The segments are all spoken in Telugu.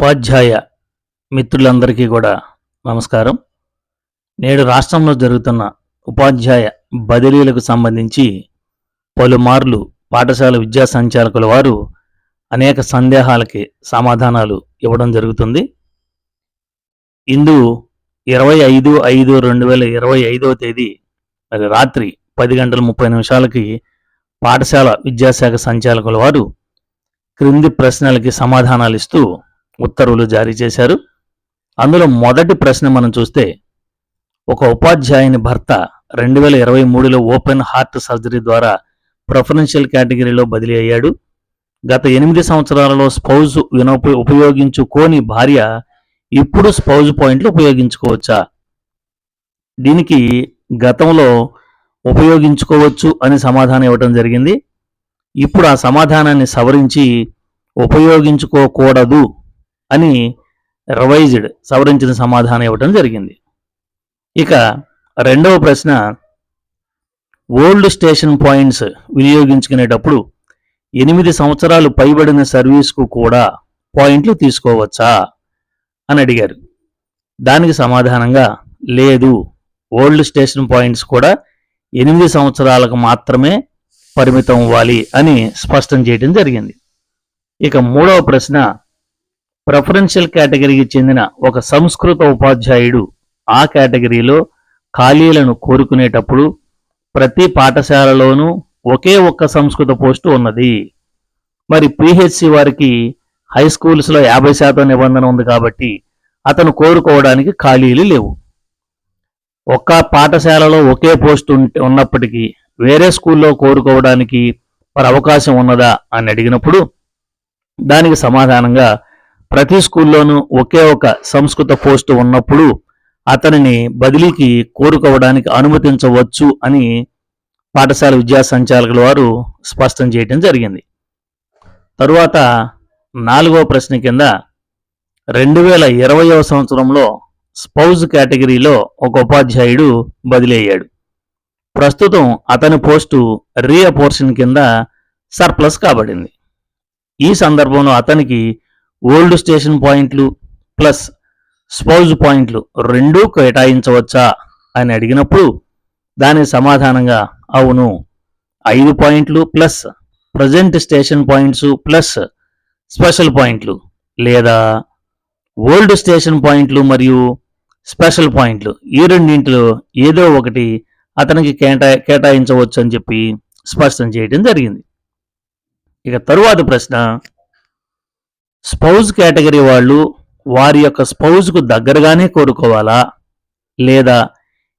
ఉపాధ్యాయ మిత్రులందరికీ కూడా నమస్కారం. నేడు రాష్ట్రంలో జరుగుతున్న ఉపాధ్యాయ బదిలీలకు సంబంధించి పలుమార్లు పాఠశాల విద్యా సంచాలకుల వారు అనేక సందేహాలకి సమాధానాలు ఇవ్వడం జరుగుతుంది. ఇందు ఇరవై ఐదు ఐదు రెండు వేల ఇరవై ఐదవ తేదీ మరి రాత్రి పది గంటల ముప్పై నిమిషాలకి పాఠశాల విద్యాశాఖ సంచాలకుల వారు క్రింది ప్రశ్నలకి సమాధానాలు ఇస్తూ ఉత్తర్వులు జారీ చేశారు. అందులో మొదటి ప్రశ్న మనం చూస్తే ఒక ఉపాధ్యాయుని భర్త రెండు వేల ఇరవై మూడులో ఓపెన్ హార్ట్ సర్జరీ ద్వారా ప్రిఫరెన్షియల్ కేటగిరీలో బదిలీ అయ్యాడు. గత ఎనిమిది సంవత్సరాలలో స్పౌజ్ వినోప ఉపయోగించుకోని భార్య ఇప్పుడు స్పౌజ్ పాయింట్లు ఉపయోగించుకోవచ్చా? దీనికి గతంలో ఉపయోగించుకోవచ్చు అని సమాధానం ఇవ్వటం జరిగింది. ఇప్పుడు ఆ సమాధానాన్ని సవరించి ఉపయోగించుకోకూడదు అని రివైజ్డ్ సవరించిన సమాధానం ఇవ్వడం జరిగింది. ఇక రెండవ ప్రశ్న ఓల్డ్ స్టేషన్ పాయింట్స్ వినియోగించుకునేటప్పుడు ఎనిమిది సంవత్సరాలు పైబడిన సర్వీస్కు కూడా పాయింట్లు తీసుకోవచ్చా అని అడిగారు. దానికి సమాధానంగా లేదు ఓల్డ్ స్టేషన్ పాయింట్స్ కూడా ఎనిమిది సంవత్సరాలకు మాత్రమే పరిమితం అవ్వాలి అని స్పష్టం చేయడం జరిగింది. ఇక మూడవ ప్రశ్న ప్రిఫరెన్షియల్ కేటగిరీకి చెందిన ఒక సంస్కృత ఉపాధ్యాయుడు ఆ కేటగిరీలో ఖాళీలను కోరుకునేటప్పుడు ప్రతి పాఠశాలలోనూ ఒకే ఒక్క సంస్కృత పోస్టు ఉన్నది. మరి పిహెచ్సి వారికి హై స్కూల్స్లో యాభై శాతం నిబంధన ఉంది కాబట్టి అతను కోరుకోవడానికి ఖాళీలు లేవు. ఒక్క పాఠశాలలో ఒకే పోస్ట్ ఉన్నప్పటికీ వేరే స్కూల్లో కోరుకోవడానికి మరి అవకాశం ఉన్నదా అని అడిగినప్పుడు దానికి సమాధానంగా ప్రతి స్కూల్లోనూ ఒకే ఒక సంస్కృత పోస్టు ఉన్నప్పుడు అతనిని బదిలీకి కోరుకోవడానికి అనుమతించవచ్చు అని పాఠశాల విద్యా సంచాలకుల వారు స్పష్టం చేయడం జరిగింది. తరువాత నాలుగవ ప్రశ్న కింద రెండు వేల ఇరవయవ సంవత్సరంలో స్పౌజ్ కేటగిరీలో ఒక ఉపాధ్యాయుడు బదిలీ అయ్యాడు ప్రస్తుతం అతని పోస్టు రీఅపోర్షన్ కింద సర్ప్లస్ కాబడింది. ఈ సందర్భంలో అతనికి ఓల్డ్ స్టేషన్ పాయింట్లు ప్లస్ స్పౌజ్ పాయింట్లు రెండూ కేటాయించవచ్చా అని అడిగినప్పుడు దాని సమాధానంగా అవును. ఐదు పాయింట్లు plus present station points plus special పాయింట్లు లేదా ఓల్డ్ స్టేషన్ పాయింట్లు మరియు స్పెషల్ పాయింట్లు ఈ రెండింటిలో ఏదో ఒకటి అతనికి కేటా కేటాయించవచ్చు అని చెప్పి స్పష్టం చేయడం జరిగింది. ఇక తరువాత ప్రశ్న స్పౌజ్ కేటగిరీ వాళ్ళు వారి యొక్క స్పౌజ్కు దగ్గరగానే కోరుకోవాలా? లేదా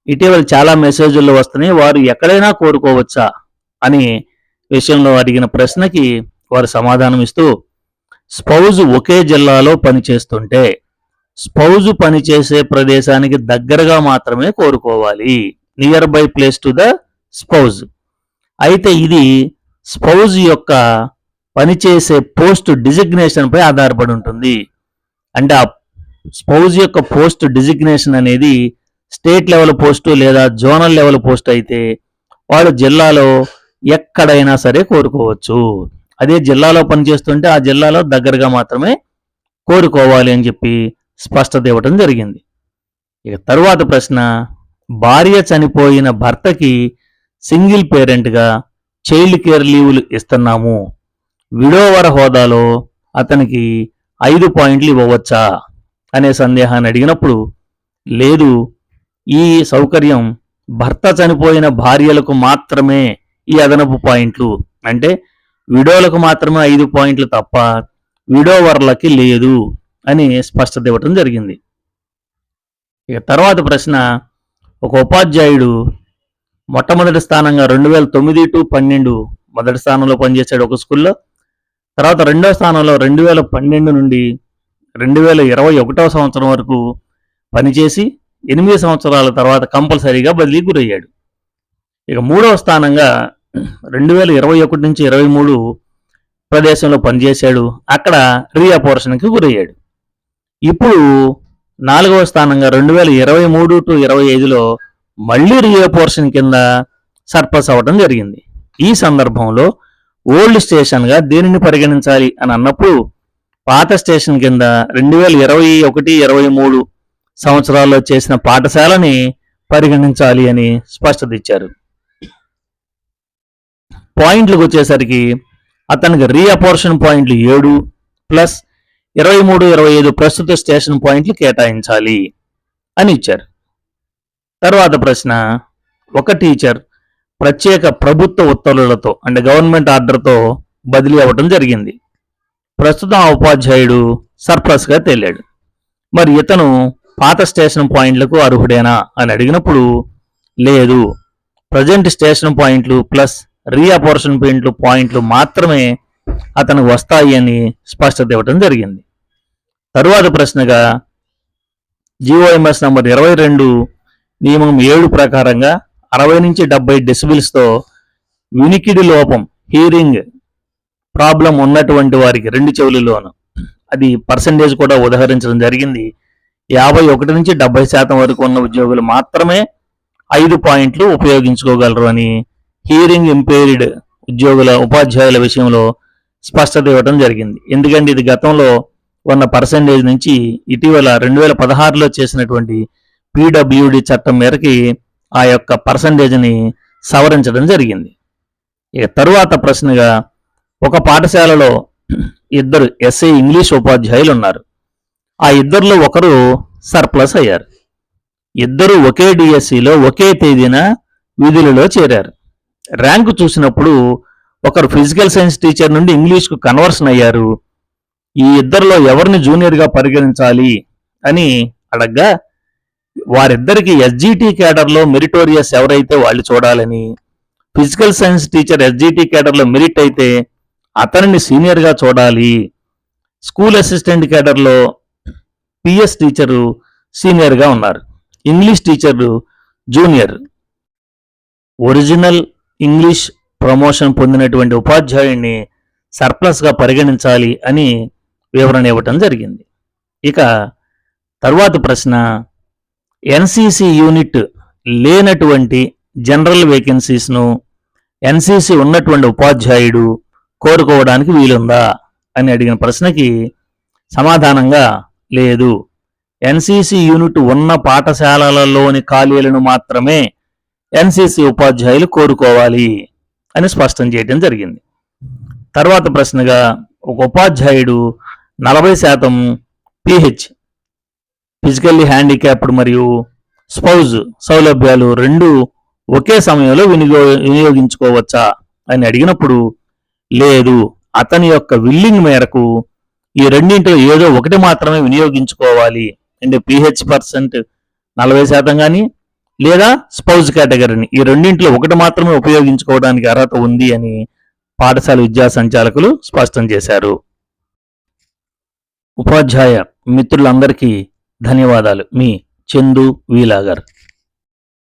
ఇటీవల చాలా మెసేజ్లు వస్తున్నాయి వారు ఎక్కడైనా కోరుకోవచ్చా? అని విషయంలో అడిగిన ప్రశ్నకి వారు సమాధానం ఇస్తూ స్పౌజ్ ఒకే జిల్లాలో పనిచేస్తుంటే స్పౌజ్ పనిచేసే ప్రదేశానికి దగ్గరగా మాత్రమే కోరుకోవాలి. Near by place to the spouse. అయితే ఇది స్పౌజ్ యొక్క పనిచేసే పోస్ట్ డిజిగ్నేషన్పై ఆధారపడి ఉంటుంది. అంటే ఆ స్పౌజ్ యొక్క పోస్ట్ డిజిగ్నేషన్ అనేది స్టేట్ లెవెల్ పోస్టు లేదా జోనల్ లెవెల్ పోస్ట్ అయితే వాడు జిల్లాలో ఎక్కడైనా సరే కోరుకోవచ్చు. అదే జిల్లాలో పనిచేస్తుంటే ఆ జిల్లాలో దగ్గరగా మాత్రమే కోరుకోవాలి అని చెప్పి స్పష్టత ఇవ్వటం జరిగింది. ఇక తరువాత ప్రశ్న భార్య చనిపోయిన భర్తకి సింగిల్ పేరెంట్గా చైల్డ్ కేర్ లీవులు ఇస్తున్నాము. విడోవర హోదాలో అతనికి ఐదు పాయింట్లు ఇవ్వవచ్చా అనే సందేహాన్ని అడిగినప్పుడు లేదు ఈ సౌకర్యం భర్త చనిపోయిన భార్యలకు మాత్రమే ఈ అదనపు పాయింట్లు. అంటే విడోలకు మాత్రమే ఐదు పాయింట్లు తప్ప విడోవర్లకి లేదు అని స్పష్టత ఇవ్వటం జరిగింది. ఇక తర్వాత ప్రశ్న ఒక ఉపాధ్యాయుడు మొట్టమొదటి స్థానంగా రెండు వేల తొమ్మిది టు పన్నెండు మొదటి స్థానంలో పనిచేశాడు ఒక స్కూల్లో. తర్వాత రెండో స్థానంలో రెండు వేల పన్నెండు నుండి రెండు వేల ఇరవై ఒకటో సంవత్సరం వరకు పనిచేసి ఎనిమిది సంవత్సరాల తర్వాత కంపల్సరీగా బదిలీ గురయ్యాడు. ఇక మూడవ స్థానంగా రెండు వేల ఇరవై ఒకటి నుంచి ఇరవై మూడు ప్రదేశంలో పనిచేశాడు. అక్కడ రీఅపోర్షన్కి గురయ్యాడు. ఇప్పుడు నాలుగవ స్థానంగా రెండు వేల ఇరవై మూడు టు ఇరవై ఐదులో మళ్ళీ రీఅపోర్షన్ కింద సర్పస్ అవ్వడం జరిగింది. ఈ సందర్భంలో ఓల్డ్ స్టేషన్గా దీనిని పరిగణించాలి అని అన్నప్పుడు పాత స్టేషన్ కింద రెండు వేల ఇరవై ఒకటి ఇరవై మూడు సంవత్సరాల్లో చేసిన పాఠశాలని పరిగణించాలి అని స్పష్టత ఇచ్చారు. పాయింట్లకు వచ్చేసరికి అతనికి రీఅపోర్షన్ పాయింట్లు ఏడు ప్లస్ ఇరవై మూడు ఇరవై ఐదు ప్రస్తుత స్టేషన్ పాయింట్లు కేటాయించాలి అని ఇచ్చారు. తర్వాత ప్రశ్న ఒక టీచర్ ప్రత్యేక ప్రభుత్వ ఉత్తర్వులతో అంటే గవర్నమెంట్ ఆర్డర్తో బదిలీ అవ్వటం జరిగింది. ప్రస్తుతం ఆ ఉపాధ్యాయుడు సర్ప్లస్గా తేలాడు. మరి ఇతను పాత స్టేషన్ పాయింట్లకు అర్హుడేనా అని అడిగినప్పుడు లేదు. ప్రజెంట్ స్టేషన్ పాయింట్లు ప్లస్ రీఅపోర్షన్ పాయింట్లు పాయింట్లు మాత్రమే అతనికి వస్తాయి అని స్పష్టత ఇవ్వటం జరిగింది. తరువాత ప్రశ్నగా జిఓఎంఎస్ నంబర్ ఇరవై రెండు నియమం ఏడు ప్రకారంగా అరవై నుంచి డెబ్బై డెసిబిల్స్తో వినికిడి లోపం హీరింగ్ ప్రాబ్లం ఉన్నటువంటి వారికి రెండు చెవులలోను. అది పర్సంటేజ్ కూడా ఉదహరించడం జరిగింది. యాభై ఒకటి నుంచి డెబ్బై శాతం వరకు ఉన్న ఉద్యోగులు మాత్రమే ఐదు పాయింట్లు ఉపయోగించుకోగలరు అని హీరింగ్ ఇంపేర్డ్ ఉద్యోగుల ఉపాధ్యాయుల విషయంలో స్పష్టత ఇవ్వడం జరిగింది. ఎందుకంటే ఇది గతంలో ఉన్న పర్సంటేజ్ నుంచి ఇటీవల రెండు వేల పదహారులో చేసినటువంటి పీడబ్ల్యూడి చట్టం మేరకి ఆ యొక్క పర్సంటేజ్ని సవరించడం జరిగింది. ఇక తరువాత ప్రశ్నగా ఒక పాఠశాలలో ఇద్దరు ఎస్ఏ ఇంగ్లీష్ ఉపాధ్యాయులు ఉన్నారు ఆ ఇద్దరిలో ఒకరు సర్ప్లస్ అయ్యారు. ఇద్దరు ఒకే డిఎస్సిలో ఒకే తేదీన విధులలో చేరారు. ర్యాంకు చూసినప్పుడు ఒకరు ఫిజికల్ సైన్స్ టీచర్ నుండి ఇంగ్లీష్కు కన్వర్షన్ అయ్యారు. ఈ ఇద్దరిలో ఎవరిని జూనియర్గా పరిగణించాలి అని అడగ్గా వారిద్దరికి ఎస్జిటి కేడర్లో మెరిటోరియస్ ఎవరైతే వాళ్ళు చూడాలని ఫిజికల్ సైన్స్ టీచర్ ఎస్జిటి కేడర్లో మెరిట్ అయితే అతనిని సీనియర్గా చూడాలి. స్కూల్ అసిస్టెంట్ కేడర్లో పిఎస్ టీచరు సీనియర్గా ఉన్నారు. English teacher junior original English promotion పొందినటువంటి ఉపాధ్యాయుడిని సర్ప్లస్గా పరిగణించాలి అని వివరణ ఇవ్వటం జరిగింది. ఇక తర్వాత ప్రశ్న ఎన్సీసీ యూనిట్ లేనటువంటి జనరల్ వేకెన్సీస్ను ఎన్సీసీ ఉన్నటువంటి ఉపాధ్యాయుడు కోరుకోవడానికి వీలుందా అని అడిగిన ప్రశ్నకి సమాధానంగా లేదు. ఎన్సీసీ యూనిట్ ఉన్న పాఠశాలలలోని ఖాళీలను మాత్రమే ఎన్సీసీ ఉపాధ్యాయులు కోరుకోవాలి అని స్పష్టం చేయడం జరిగింది. తర్వాత ప్రశ్నగా ఒక ఉపాధ్యాయుడు నలభై శాతం పిహెచ్ ఫిజికల్లీ హ్యాండిక్యాప్డ్ మరియు స్పౌజ్ సౌలభ్యాలు రెండు ఒకే సమయంలో వినియో వినియోగించుకోవచ్చా అని అడిగినప్పుడు లేదు. అతని యొక్క విల్లింగ్ మేరకు ఈ రెండింటిలో ఏదో ఒకటి మాత్రమే వినియోగించుకోవాలి. అంటే పిహెచ్ పర్సెంట్ నలభై శాతం కానీ లేదా స్పౌజ్ కేటగిరీని ఈ రెండింటిలో ఒకటి మాత్రమే ఉపయోగించుకోవడానికి అర్హత ఉంది అని పాఠశాల విద్యా సంచాలకులు స్పష్టం చేశారు. ఉపాధ్యాయ మిత్రులందరికీ ధన్యవాదాలు. మీ చందు వీలాగర్.